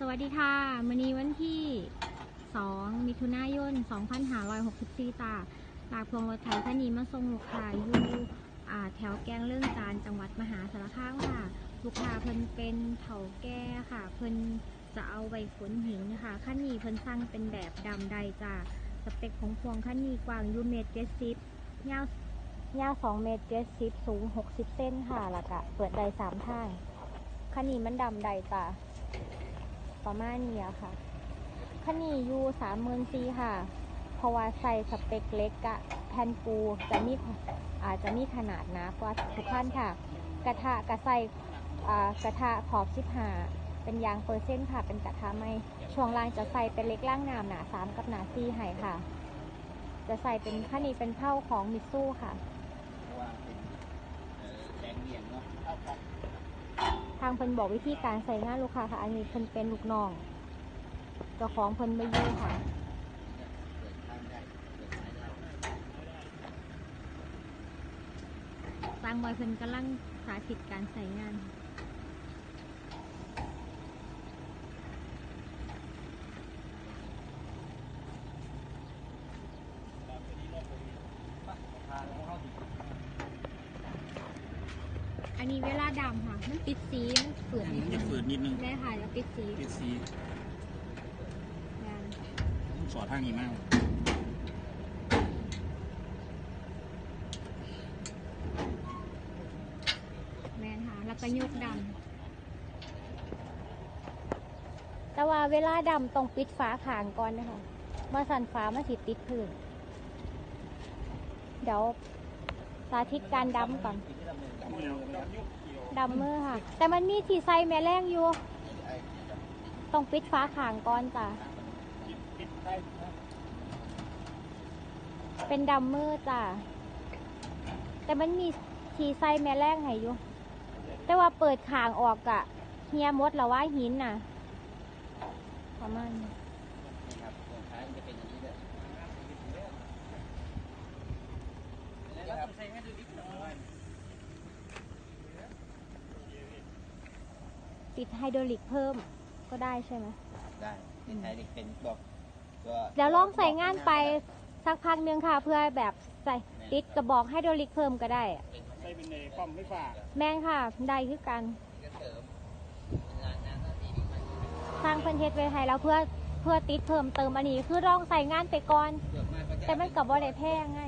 สวัสดีค่ะวันนี้วันที่ 2 มิถุนายน 2564ตาลากพวงรถไถคันนี้มาส่งลูกค้าอยู่แถวแกงเรื่องจานจังหวัดมหาสารคามค่ะ ลูกค้าเพิ่นเป็นเถาแก่ค่ะ เพิ่นจะเอาไว้ขนหินค่ะคันนี้เพิ่นสั่งเป็นแบบดำใดจ้าสเปคของพวงคันนี้กว้างยูเมตรเจ็ดสิบยาวยาว2เมตรเจ็ดสิบสูง60เส้นค่ะแล้วก็เปิดได้สามทางคันนี้มันดำใดจ้า ประมาณนี้อะค่ะคันนี้อยู่สามหมื่นสี่ค่ะ เพราะว่าใส่สเปคเล็กกะแผ่นปูจะมีอาจจะมีขนาดนากว่าทุกท่านค่ะ กระทะกระใส่กระทะขอบสิบหาเป็นยางเปอร์เซ็นต์ค่ะ เป็นกระทะไม่ช่วงล่างจะใส่เป็นเล็กล่างน้ำหนาสามกับหนาสี่ให้ค่ะ จะใส่เป็นคันนี้เป็นเท่าของมิซูค่ะว่าเป็นเอ่อแสงเบี่ยงเนาะเข้าครับ ทางเพิ่นบอกวิธีการใส่งานลูกค้าค่ะ อันนี้เพิ่นเป็นลูกน้องเจ้าของเพิ่นไม่ยู่ค่ะทายได้สร้างบอยเพิ่นกำลังสาธิตการใส่งาน อันนี้เวลาดำค่ะ มันปิดสี มันฝืดนิดมันนึจะงฝืดนิดนึงได้ค่ะแล้วปิดสีปิดสีงานต้องสอดทางนี้มากแมนค่ะ แล้วก็ยกดำแต่ว่าเวลาดำต้องปิดฝาขางก่อนนะคะเมื่อสั่นฟ้ามาสิติดพื้น เดี๋ยวสาธิตการดำก่อนสิ่ งที่เมองกับดำมือค่ะ แต่มันมีที่ใส่แม่แรงอยู่ ต้องปิดฟ้าขางก่อนจ้ะ เป็นดำมือจ้ะ แต่มันมีทีใส่แม่แรงให้อยู่ แต่ว่าเปิดขางออกอะเฮียมดแล้วว่าหินน่ะ ประมาณนี้ครับตรงท้ายมันจะเป็นอย่างนี้เลยนี่ครับ ติดไฮดรอลิกเพิ่มก็ได้ใช่ไหมได้เป็นไทยเด็กเป็นบอกตัวเดี๋ยวลองใส่งานไปสักพักหนึงค่ะ เพื่อแบบใส่ติดกระบอกไฮดรอลิกเพิ่มก็ได้ใช้เป็นในความไม่ฝ่าแม่งค่ะได้คือกันก็เสริมงานงานก็ดีดีมากสร้างเพิ่นเฮ็ดไว้ให้แล้วเพื่อเพื่อติดเพิ่มเติมอันนี้คือลองใส่งานไปก่อนเยอะมากก็จะแต่มันกับว่าได้แพงไง